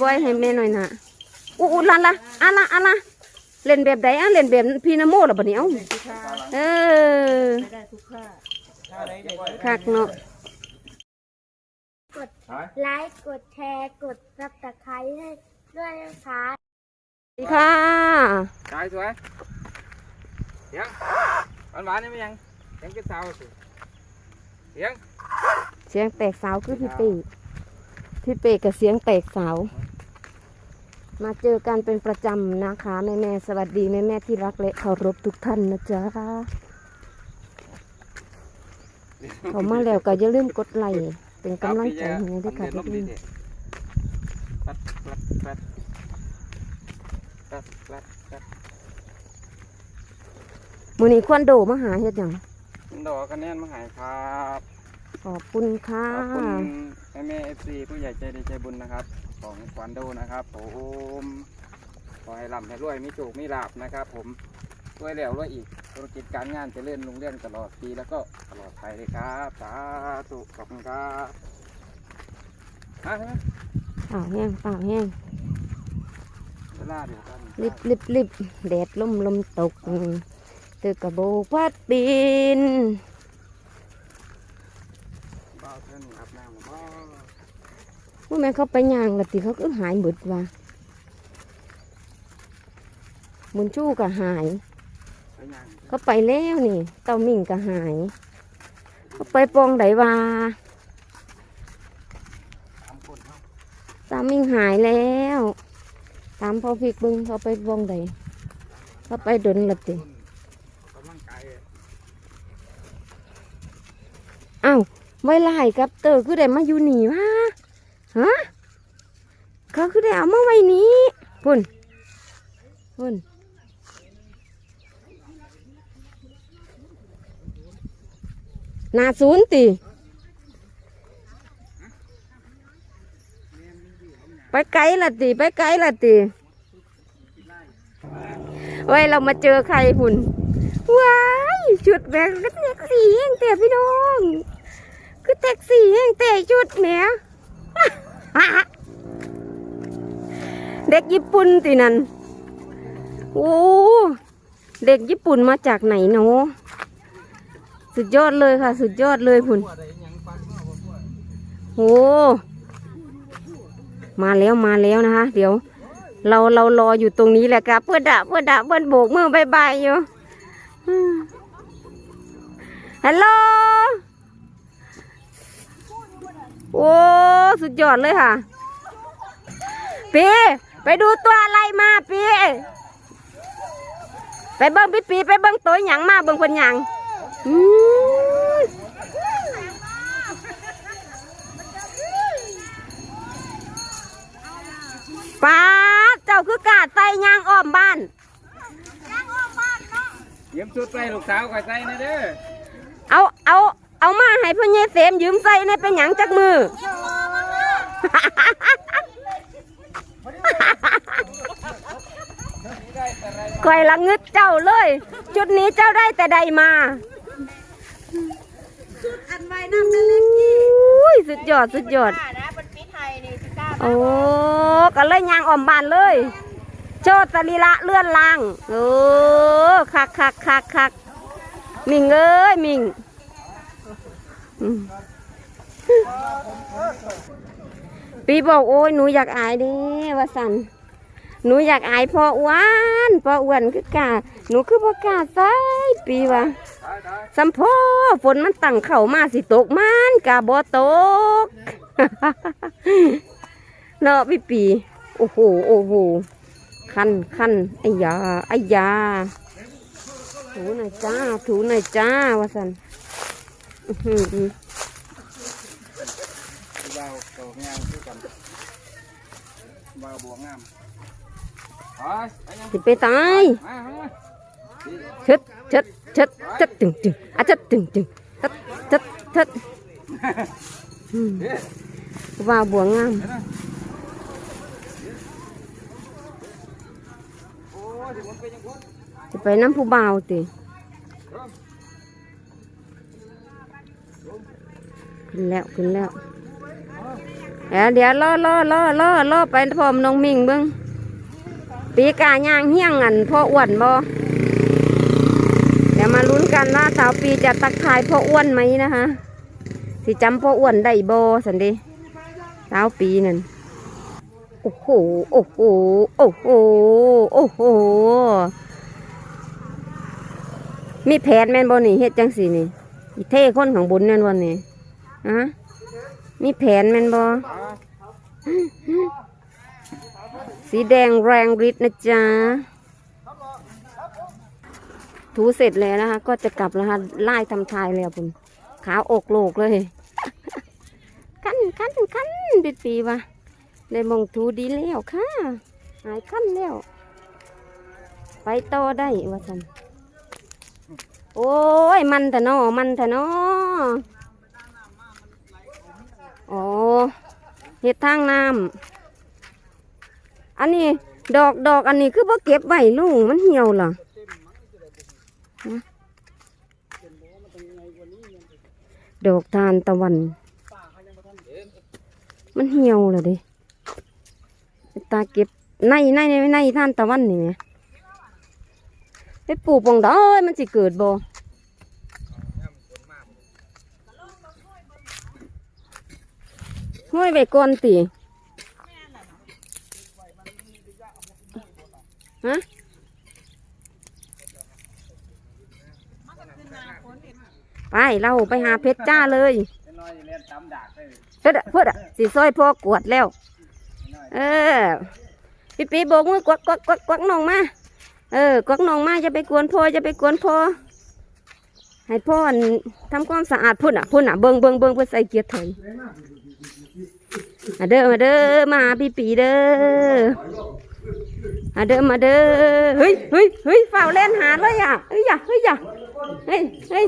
ปล่อยให้แม่หน่อยนะอู้อู้ละละอะละอะละเล่นแบบใดอะเล่นแบบพี่นโมล่ะบัดนี้เอ้าเออคักเนาะไลค์กดแชร์กดซับสไครต์ให้ด้วยนะคะสวัสดีค่ะตายสวยเสียงหวานหวานๆนี่มั้ยยังเสียงเป็นสาวสิเสียงเสียงแตกสาวคือพี่เป้พี่เป้กับเสียงแตกสาว มาเจอกันเป็นประจำนะคะแม่แม่ๆสวัสดีแม่แม่ๆที่รักและเคารพทุกท่านนะจ๊ะเขามาแล้วก็อย่าลืมกดไลค์เป็นกำลังใจให้ด้วยค่ะทำเดือนลมพี่ดีสิปัดปัดปัดปัดปัดปัดมือนี้ควันโดมาหาเฮ็ดหยังดอกคะแนนมาใหายครับ ขอบคุณค่ะขอบคุณแม่แม่เอฟซีผู้ใหญ่ใจดีใจบุญนะครับ ของขวัญโดนะครับผมขอให้ร่ำให้รวยมีโชคมีลาบนะครับ ผมรวยแล้วรวยอีกธุรกิจการงานเจะเลื่อนลุงเรื่องตลอดปีแล้วก็ตลอดไปเลยครับสาธุขอบคุณครับฮะเปล่าแห้งเปล่าแห้งเวลาเดียวกันลิบลิบลิบแดดลมลมตก ตึกกระโบกพัดปีน บ้าเพื่อนอาบน้ำหรือเปล่า ว่าแม่เขาไปย่างละติเขาก็หายหมดว่ะมุนชู้ก็หาย เขาไปแล้วนี่ เต้ามิ่งก็หาย เขาไปปองไดว่าสามคนเนาะเต้ามิ่งหายแล้วตามพ่อพิกบึงเขาไปปองไดเขาไปดนละติกำลังกายอ้าวไว้ไล่กับเตอคือได้มาอยู่หนี่วะ ฮะเขาคือได้เอามาไว้นี้พุ่นพุ่นนาศูนย์ติไปไกลละติไปไกลละติไว้เรามาเจอใครพุ่นว้ายชุดแบกก็แท็กซี่เองแต่พี่น้อง คือแท็กซี่เองแต่ชุดแหม เด็กญี่ปุ่นตินันโอ้เด็กญี่ปุ่นมาจากไหนเนาะสุดยอดเลยค่ะ สุดยอดเลยพุ่นโอ้มาแล้วมาแล้วนะคะ เดี๋ยว เราเรารออยู่ตรงนี้แหละครับเพื่อดะเพื่อดะเพื่อโบกมือบายบายอยู่ฮัลโหล โอ้สุดยอดเลยค่ะปีไปดูตัวอะไรมาปีไปเบิ้งพี่ปีไปเบิ้งตัวหยังมาเบิ้งคนหยังป้าเจ้าคือกาดไตยางอ้อมบ้านเยี่ยมชุดไปลูกสาวคอยใส่นะเด้อ เอาเอาเอามา ให้พ่อเยเสมยืมใส่ในเป็นหยังจักมือคอยละงึดเจ้าเลย จุดนี้เจ้าได้แต่ใดมาอันไว้น้ำเล็กอุ้ยสุดยอดสุดยอดๆนะเป็นปีไทยนี่สิก้าโอ้ก็เลยยางอ่อมบานเลย โชดสรีระเลื่อนลาง โอ้คักคักคักคักมิงเอ้ยมิงอืม ปีบอกโอ้ยหนูอยากอายเด้วสันหนูอยากอายพ่ออ้วนพ่ออ้วนคือกาหนูคือพ่อกาใส่ปีว่าได้ได้สัมพ่อฝนมันตั้งเข่ามาสิตกมันกะบ่ตกเนาะพี่ปี โอ้โหโอ้โหคันคันไอ้ยาไอ้ยาถูหน่อยจ้าถูหน่อยจ้าวสัน อื้อหือวาวโตงามคือกันวาวบวงงามไปไปยังสิไขึ้นแล้วขึ้นแล้วเดี๋ยวเดี๋ยวล่อล่อล่อล่อล่อไปพร้อมน้องมิงเบิ้งปีกายางเฮี้ยงอันพ่ออ้วนบ่เดี๋ยวมาลุ้นกันว่าสาวปีจะตักทายพ่ออ้วนไหมนะคะสิจำพ่ออ้วนได้บ่สันดีสาวปีนั่นโอ้โหโอ้โหโอ้โหโอ้โหมีแผนแม่นบ่นี่เฮ็ดจังสีนี่อีเท่คนของบุญแม่นวันนี่ ฮะมีแผนแม่นบ่สีแดงแรงฤทธิ์นะจ๊ะ ถูเสร็จแล้วนะคะ ก็จะกลับแล้วค่ะไล่ทำทายแล้วคุณขาวอกโลกเลยคันคันคันปีปีวะได้มองถูดีแล้วค่ะ หายคันแล้ว ไปต่อได้ว่าสันโอ้ย มันแต่นอมันแต่นอ โอ้เห็ดทางน้ำอันนี้ดอกดอกอันนี้คือบ่เก็บไว้ลุงมันเหี่ยวล่ะดอกทานตะวัน มันเหี่ยวเลยดิตาเก็บในในในในทานตะวันนี่ไงไปปลูกปองดอยมันสิเกิดบ่ ห้อยไว้ก่อนติฮะไปเราไปหาเพชรจ้าเลยจะน้อยเรียนตำดากเลยเพื่อเพื่อสีซอยพ่อกวดแล้ว เออพี่ปีโบกมือกวักกวักกวักกวักน้องมา เออกวักน้องมาจะไปกวนพ่อจะไปกวนพ่อ ให้พ่อนทำความสะอาดพุ่นอะพุ่นอะเบิงเบิงเบิงเพื่อใส่เกียร์ถอยมาเด้อมาเด้อมาหาพี่ปีเด้อมาเด้อมาเด้อเฮ้ยเฮ้ยเฮ้ยฝ่าวเล่นหาเลยอะเฮ้ยอย่าเฮ้ยอย่าเฮ้ยเฮ้ย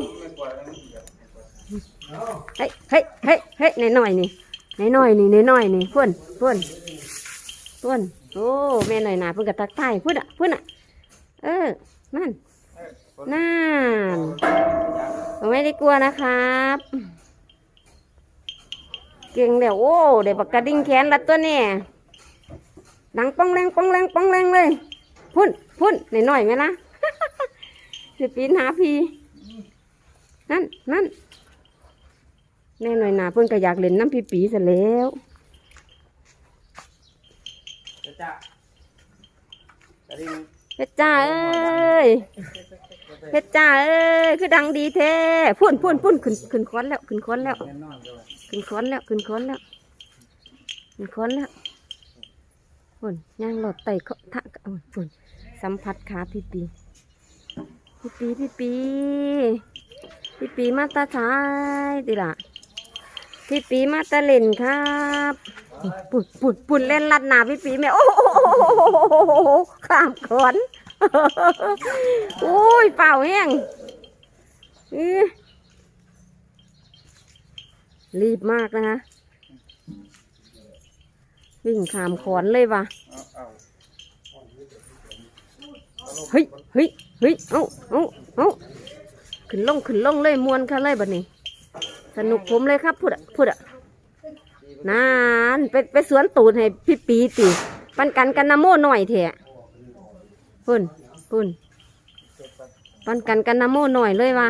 เฮ้ยเฮ้ยเฮ้ยเฮ้ยในหน่อยนี่ในหน่อยนี่ในหน่อยนี่พื่นพื่นพื่นโอ้แม่หน่อยหนาเพื่อนกับตักใต้พื่นอะพื่นอะเออนั่น นั่นผมไม่ได้กลัวนะครับ เก่งแล้วโอ้เดี๋ยวปากกระดิ่งแขนละตัวเนี่ยดังป้องแรงป้องแรงป้องแรงเลย พุ่นพุ่นหน่อยหน่อยไหมล่ะสิปีนหาพีนั่นนั่นแม่หน่อยหนาเพิ่นก็อยากเล่นน้ำพีปีซะแล้วจะจ้าจะดิ้งเพชรจ้าเอ้ย เพชรจ้าเอ้ยคือดังดีแท้พุ่นพุ่นพุ่นขึ้นขึ้นค้อนแล้วขึ้นค้อนแล้วขึ้นค้อนแล้วขึ้นค้อนแล้วขึ้นค้อนแล้วพุ่นย่างหลอดไตเขาทะโอ้พุ่นสัมผัสขาพี่ปีพี่ปีพี่ปีพี่ปีมาตาชายติละพี่ปีมาตาเล่นครับปุ่นปุ่นปุ่นเล่นลัดหนาพี่ปีแม่โอ้โหข้ามขอน โอ้ยเป่าแห้งรีบมากนะคะวิ่งขามขอนเลยว่ะเฮ้ยเฮ้ยเฮ้ยเอาเอาเอาขึ้นลงขึ้นลงเลยมวนค่ะเลยบัดนี้ สนุกผมเลยครับพูดอะพูดอะนานไปไปสวนตูดให้พี่ปีติปันกันกันนโม่หน่อยเถอะ พุ่นพุ่นปันกันกันนะโม่หน่อยเลยวะ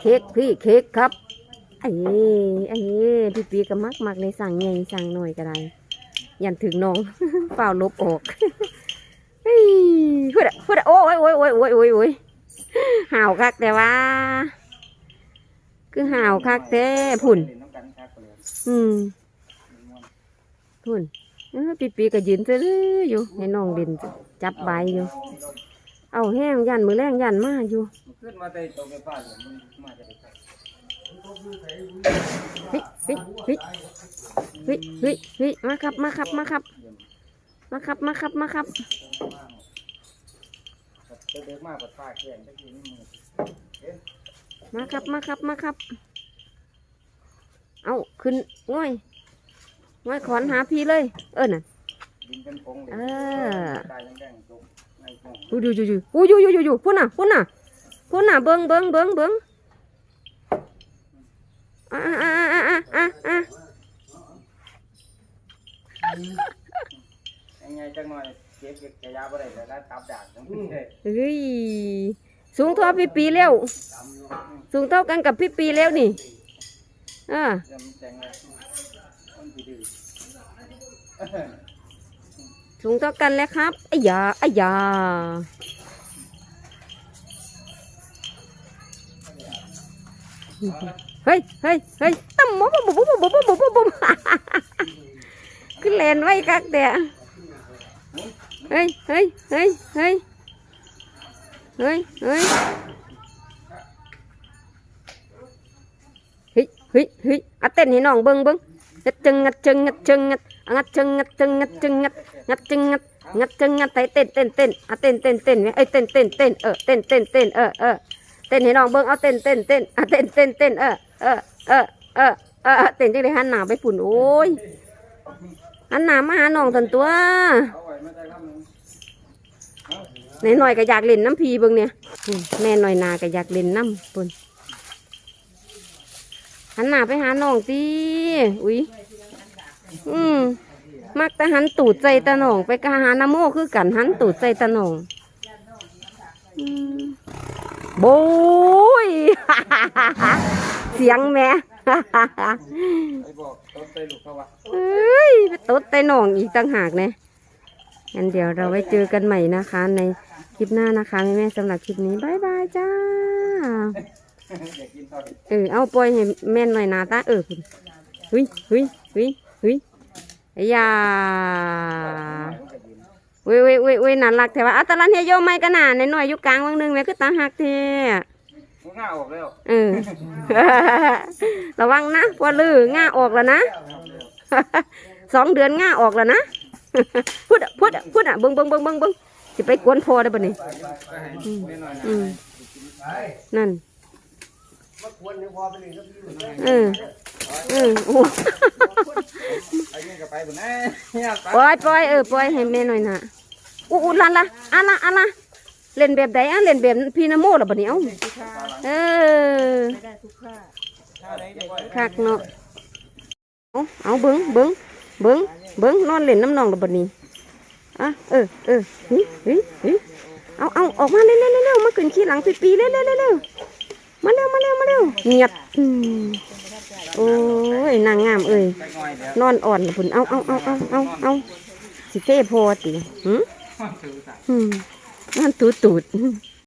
เค้กพี่เค้กครับไอ้ไอ้พี่ปีก็มักมักเลยสั่งใหญ่สั่งหน่อยก็ได้ยันถึงน้องเปล่าลบออกเฮ้ยพูดอะพูดอะโอ้ยโอ้ยโอ้ยโอ้ยโอ้ยโอ้ยห่าวคักแต่ว่า คือห่าวคักแต่ผุ่นอืมผุ่น ปีปีก็ยืนซื้ออยู่ให้น้องเด่นจับใบอยู่ เอาแห้งยันมือแรงยันมาอยู่ขึ้นมาแต่ตรงไฟฟ้าเลยมาจะได้ครับเฮ้ยเฮ้ยเฮ้ยเฮ้ยเฮ้ยเฮ้ยมาครับมาครับมาครับ มาครับมาครับมาครับมากกว่าฟ้าแข็งตะกี้นี่มือมาครับมาครับมาครับ เอาขึ้นง่อย ง่อยขอนหาพี่เลย เออน่ะดินเป็นพงเลยเออตายแดงๆจบในพงอยู่อยู่อยู่อยู่อยู่อยู่อยู่พุ่นน่ะพุ่นน่ะพุ่นน่ะเบิ้งเบิ้งเบิ้งเบิ้งอะอะอะอะอะอะยังไงจังหน่อยเก็บเก็บกระยาบ่ได้แต่ละตับด่างจังซี่เด้เฮ้ยสูงเท่าพี่ปีแล้วสูงเท่ากันกับพี่ปีแล้วนี่อ่า สูงเท่ากันแล้วครับอ้ยาอ้ยาเฮ้ยเฮ้ยเฮ้ยตั้มบุบบุบบุบบุบบุบบุบบุบขึ้นแลนไว้กักเดะเฮ้ยเฮ้ยเฮ้ยเฮ้ยเฮ้ยเฮ้ยเฮ้ยเฮ้ยเฮ้ยอะเต้นให้น้องเบิ่งเบิ่งงัดจึงงัดจึงงัดจึงงัด งัดจึงงัดจึงงัดจึงงัดงัดจึงงัดงัดจึงงัดเต้นเต้นเต้นอะเต้นเต้นเต้นเอ้ยเต้นเต้นเต้นเออเต้นเต้นเต้นเออเออเต้นให้น้องเบิ่งเอาเต้นเต้นเต้นอะเต้นเต้นเต้นเออเออเออเออเออเต้นจังได้หันหน้าไปฝุ่นโอ้ยหันหน้ามาหาน้องทันตัวเอาไว้มาได้ครับนึงในหน่อยก็อยากเล่นน้ำพีเบิ่งเนี่ยแม่หน่อยนาก็อยากเล่นน้ำปุ่นหันหน้าไปหาน้องตีอุ้ย อืมมักแต่หันตูดใจตาหนองไปกะหานาโมคือกันหันตูดใจตาหนองโบยเสียงแม่ไอ้บอกต้นไตลูกเอ้ยไปตดไตหนองอีกต่างหากเนี่ยงั้นเดี๋ยวเราไว้เจอกันใหม่นะคะ ในคลิปหน้านะคะแม่สำหรับคลิปนี้บายบายจ้าเออเอาปล่อยให้แม่นหน่อยนาตาเออคุณหุยหุยหุ ยหุยอ้ยาเว้ยเว้ยเว้ยเว้ยน่ารักแต่ว่าอัตลันเฮยโยไม่กันน่ะในหน่อยๆอยู่กลางวังหนึงแม่คือตาหักเท่มันง่าออกแล้วเออระวังนะพอลือง่าออกแล้วนะสองเดือนง่าออกแล้วนะพูดอะพูดอะพูดอะเบิ้งเบิ้งเบิ้งเบิ้งเบิ้งจะไปกวนพอได้ปะนี่ก็ให้แม่หน่อยนะอืมนั่นเออเออโอ้ไอ้นี่ก็ไปบุญแน่เนี่ยไปปล่อยปล่อยเออปล่อยให้แม่หน่อยนะอู้อู้ลันละอะละอะละเล่นแบบใดอะเล่นแบบพี่นโมหรอปะเนี่ยเออคักเนาะเอาเอาเบิ้งเบิ้งเบิ้งเบิ้งนอนเล่นน้ำนองหรอปะนี่อะเออเออเฮ้ยเฮ้ยเฮ้ยเอาเอาออกมาเร็วเร็วเร็วเร็วมาขึ้นขี้หลังปีปีเร็วเร็วเร็วเร็ว มาเร็วมาเร็วมาเร็วเงียบอืมโอ้ยนางงามเอ้ยไปง่อนอนอ่อนผุนเอาเอาเอาเอาเอาเอาสิเต้พอติหืมถือสายหืมนั่นตูดตูด